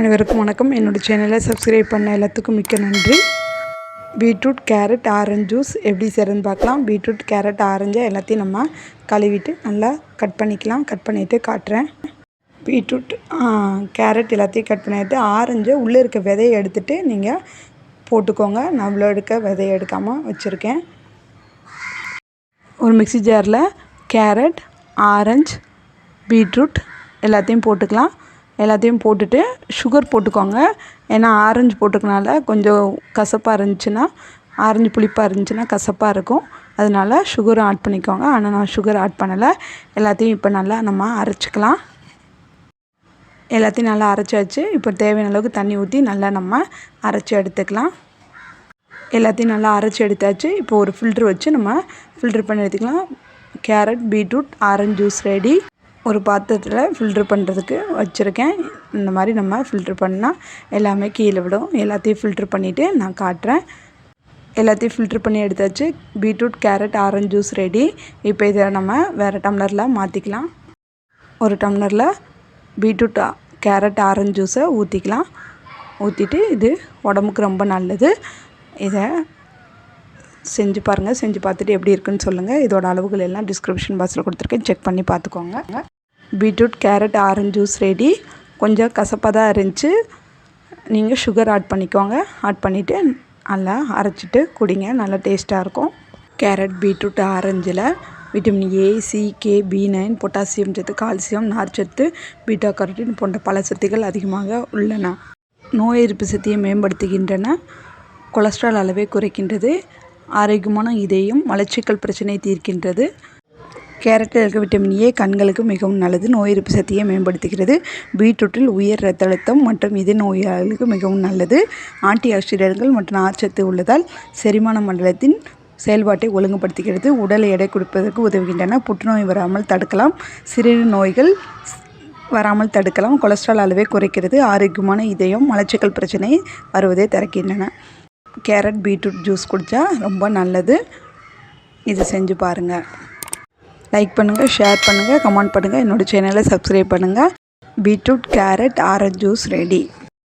அனைவருக்கும் வணக்கம். என்னோடய சேனலை சப்ஸ்கிரைப் பண்ண எல்லாத்துக்கும் மிக்க நன்றி. பீட்ரூட் கேரட் ஆரஞ்சு ஜூஸ் எப்படி செய்கிறதுன்னு பார்க்கலாம். பீட்ரூட் கேரட் ஆரஞ்சை எல்லாத்தையும் நம்ம கழுவிட்டு நல்லா கட் பண்ணிக்கலாம். கட் பண்ணிவிட்டு காட்டுறேன். பீட்ரூட் கேரட் எல்லாத்தையும் கட் பண்ணிவிட்டு ஆரஞ்சு உள்ளே இருக்க விதையை எடுத்துகிட்டு நீங்கள் போட்டுக்கோங்க. நான் இவ்வளோ எடுக்க விதையை எடுக்காமல் வச்சுருக்கேன். ஒரு மிக்ஸி ஜாரில் கேரட் ஆரஞ்சு பீட்ரூட் எல்லாத்தையும் போட்டுக்கலாம். எல்லாத்தையும் போட்டுட்டு சுகர் போட்டுக்கோங்க. ஏன்னா ஆரஞ்சு போட்டுக்கனால கொஞ்சம் கசப்பாக இருந்துச்சுன்னா ஆரஞ்சு புளிப்பாக இருந்துச்சுன்னா கசப்பாக இருக்கும். அதனால சுகரும் ஆட் பண்ணிக்கோங்க. ஆனால் நான் சுகர் ஆட் பண்ணலை. எல்லாத்தையும் இப்போ நல்லா நம்ம அரைச்சிக்கலாம். எல்லாத்தையும் நல்லா அரைச்சாச்சு. இப்போ தேவையான அளவுக்கு தண்ணி ஊற்றி நல்லா நம்ம அரைச்சி எடுத்துக்கலாம். எல்லாத்தையும் நல்லா அரைச்சி எடுத்தாச்சு. இப்போ ஒரு ஃபில்ட்ரு வச்சு நம்ம ஃபில்ட்ரு பண்ணி எடுத்துக்கலாம். Carrot beetroot orange juice ready ஒரு பாத்திரத்தில் ஃபில்ட்ரு பண்ணுறதுக்கு வச்சுருக்கேன். இந்த மாதிரி நம்ம ஃபில்ட்ரு பண்ணால் எல்லாமே கீழே விடும். எல்லாத்தையும் ஃபில்ட்ரு பண்ணிவிட்டு நான் காட்டுறேன். எல்லாத்தையும் ஃபில்ட்ரு பண்ணி எடுத்தாச்சு. Beetroot carrot orange juice ready இப்போ இதை நம்ம வேறு டம்ளரில் மாற்றிக்கலாம் ஒரு டம்ளரில் பீட்ரூட் கேரட் ஆரஞ்சு ஜூஸை ஊற்றிக்கலாம் ஊற்றிட்டு இது உடம்புக்கு ரொம்ப நல்லது. இதை செஞ்சு பாருங்கள் செஞ்சு பார்த்துட்டு எப்படி இருக்குன்னு சொல்லுங்கள் இதோட அளவுகள் எல்லாம் டிஸ்கிரிப்ஷன் பாக்ஸில் கொடுத்துருக்கேன். செக் பண்ணி பார்த்துக்கோங்க. Beetroot carrot orange juice ready. கொஞ்சம் கசப்பாக தான் இருந்துச்சு. நீங்கள் சுகர் ஆட் பண்ணிக்கோங்க. ஆட் பண்ணிவிட்டு நல்லா அரைச்சிட்டு குடிங்க. நல்லா டேஸ்ட்டாக இருக்கும். Carrot beetroot ஆரஞ்சில் vitamin A C K B nine potassium சத்து கால்சியம் நார்ச்சத்து பீட்டா கரோட்டின் போன்ற பல சத்துக்கள் அதிகமாக உள்ளன. நோய் எதிர்ப்பு சக்தியை மேம்படுத்துகின்றன. கொலஸ்ட்ரால் அளவை குறைக்கின்றது. ஆரோக்கியமான இதயம் மலச்சிக்கல் பிரச்சனையை தீர்க்கின்றது. கேரட்டில் இருக்க விட்டமின் ஏ கண்களுக்கு மிகவும் நல்லது. நோய் எதிர்ப்பு சக்தியை மேம்படுத்துகிறது. பீட்ரூட்டில் உயர் ரத்த அழுத்தம் மற்றும் இதய நோயாளிகளுக்கு மிகவும் நல்லது. ஆன்டி ஆக்சிடென்ட்கள் மற்றும் நார்ச்சத்து உள்ளதால் செரிமான மண்டலத்தின் செயல்பாட்டை ஒழுங்குபடுத்துகிறது. உடல் எடை கொடுப்பதற்கு உதவுகின்றன. புற்றுநோய் வராமல் தடுக்கலாம். சிறு நோய்கள் வராமல் தடுக்கலாம். கொலஸ்ட்ரால் அளவை குறைக்கிறது. ஆரோக்கியமான இதயம் மலச்சிக்கல் பிரச்சனை வருவதை திறக்கின்றன கேரட் பீட்ரூட் ஜூஸ் குடித்தா ரொம்ப நல்லது. இது செஞ்சு பாருங்கள் லைக் பண்ணுங்கள் ஷேர் பண்ணுங்கள் கமெண்ட் பண்ணுங்கள் என்னோடய சேனலை சப்ஸ்கிரைப் பண்ணுங்கள் beetroot carrot orange juice ready